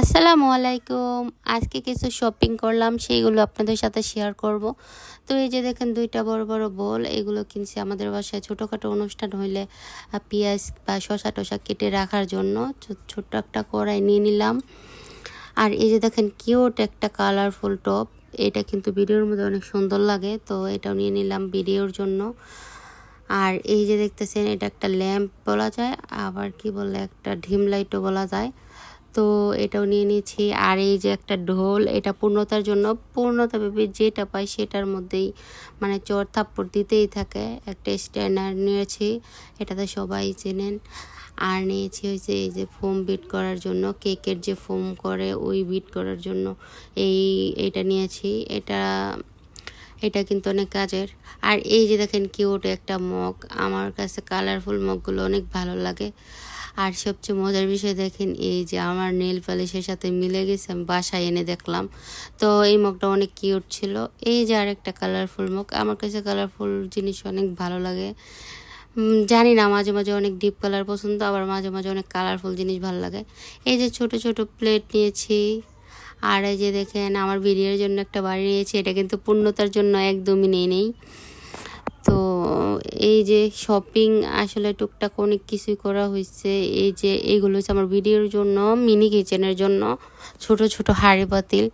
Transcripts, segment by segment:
আসসালামু আলাইকুম। আজকে কিছু শপিং করলাম, সেইগুলো আপনাদের সাথে শেয়ার করব। তো এই যে দেখেন, দুইটা বড় বড় বোল এগুলো কিনছি আমাদের বাসায় ছোটোখাটো অনুষ্ঠান হইলে পেঁয়াজ বা শশা টশা কেটে রাখার জন্য। ছোট্ট একটা কড়াই নিয়ে নিলাম। আর এই যে দেখেন কিউট একটা কালারফুল টপ এটা কিন্তু ভিডিওর মধ্যে অনেক সুন্দর লাগে, তো এটাও নিয়ে নিলাম ভিডিওর জন্য। আর এই যে দেখতেছেন, এটা একটা ল্যাম্প বলা যায়, আবার কি বলে, একটা ঢিম লাইটও বলা যায়। তো এটাও নিয়ে নিয়েছি। আর এই যে একটা ঢোল, এটা পূর্ণতার জন্য পূর্ণতা ভেবে যেটা পাই সেটার মধ্যেই মানে চোর থাপ্পড় দিতেই থাকে। একটা স্ট্যান্ডার নিয়েছি, এটাতে সবাই চেনেন। আর নিয়েছি হয়েছে এই যে ফোম বিট করার জন্য, কেকের যে ফোম করে ওই বিট করার জন্য। এই, এটা নিয়েছি, এটা এটা কিন্তু অনেক কাজের। আর এই যে দেখেন কিউট একটা মগ, আমার কাছে কালারফুল মগগুলো অনেক ভালো লাগে। আর সবচেয়ে মজার বিষয় দেখেন, এই যে আমার নেল পালিশের সাথে মিলে গেছে, আমি বাসায় এনে দেখলাম। তো এই মগটা অনেক কিউট ছিল। এই যে আর একটা কালারফুল মগ, আমার কাছে কালারফুল জিনিস অনেক ভালো লাগে। জানি না, মাঝে মাঝে অনেক ডিপ কালার পছন্দ, আবার মাঝে মাঝে অনেক কালারফুল জিনিস ভালো লাগে। এই যে ছোট ছোট প্লেট নিয়েছি, আর এই যে দেখেন, আমার বিরিয়ার জন্য একটা বাড়ি নিয়েছি, এটা কিন্তু পূর্ণতার জন্য একদমই নেই নেই। তো এই যে শপিং আসলে টুকটাক অনেক কিছুই করা হয়েছে। এই যে এইগুলো হচ্ছে আমার ভিডিওর জন্য মিনি কিচেনের জন্য। ছোট ছোট হাঁড়ি পাতিল।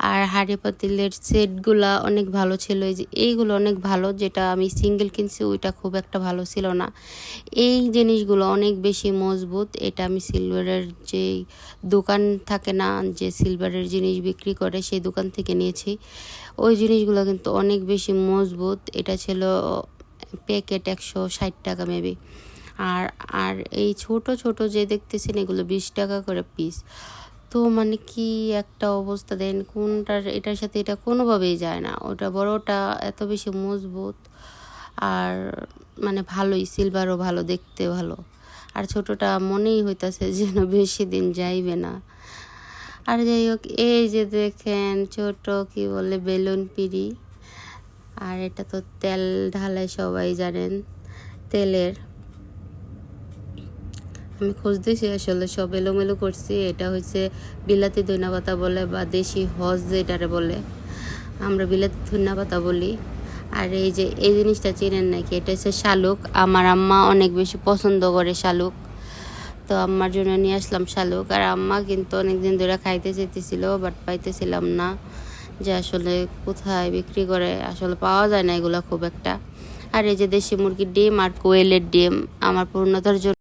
আর হাঁড়ি পাতিলের সেটগুলা অনেক ভালো ছিল। এই যে এইগুলো অনেক ভালো, যেটা আমি সিঙ্গেল কিনছি, ওইটা খুব একটা ভালো ছিল না। এই জিনিসগুলো অনেক বেশি মজবুত। এটা আমি সিলভারের যে দোকান থাকে না, যে সিলভারের জিনিস বিক্রি করে, সেই দোকান থেকে নিয়েছি। ওই জিনিসগুলো কিন্তু অনেক বেশি মজবুত। এটা ছিল প্যাকেট একশো ষাট টাকা মেবি আর আর এই ছোট ছোট যে দেখতেছেন, এগুলো বিশ টাকা করে পিস তো মানে কি একটা অবস্থা দেন, কোনটার, এটার সাথে এটা কোনোভাবেই যায় না। ওটা বড়টা এত বেশি মজবুত, আর মানে ভালোই সিলভারও ভালো, দেখতে ভালো। আর ছোটটা মনেই হইতাছে যেন বেশি দিন যাইবে না। আর যাই হোক এই যে দেখেন ছোট কি বলে বেলুন পিড়ি। আর এটা তো তেল ঢালে সবাই জানেন, তেলের। আমি খুঁজতেছি আসলে, সব এলোমেলো করছি। এটা হচ্ছে বিলাতি ধনিয়া পাতা বলে বা দেশি হজ যেটারে বলে। আমরা বিলাতি ধনিয়া পাতা বলি। আর এই যে, এই জিনিসটা চেনেন নাকি? এটা হচ্ছে শালুক। আমার আম্মা অনেক বেশি পছন্দ করে শালুক। তো আম্মার জন্য নিয়ে আসলাম শালুক। আর আম্মা কিন্তু অনেকদিন ধরে খাইতে চাইতেছিল বাট পাইতেছিলাম না যে আসলে কোথায় বিক্রি করে। আসলে পাওয়া যায় না এগুলো খুব একটা। আর এই যে দেশি মুরগির ডিম আর কোয়েলের ডিম, আমার পূর্ণতার জন্য।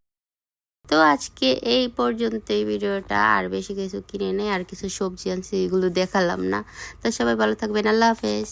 তো আজকে এই পর্যন্ত এই ভিডিওটা। আর বেশি কিছু কিনে নেই, আর কিছু সবজি আনছি এগুলো দেখালাম না। তো সবাই ভালো থাকবেন, আল্লাহ হাফেজ।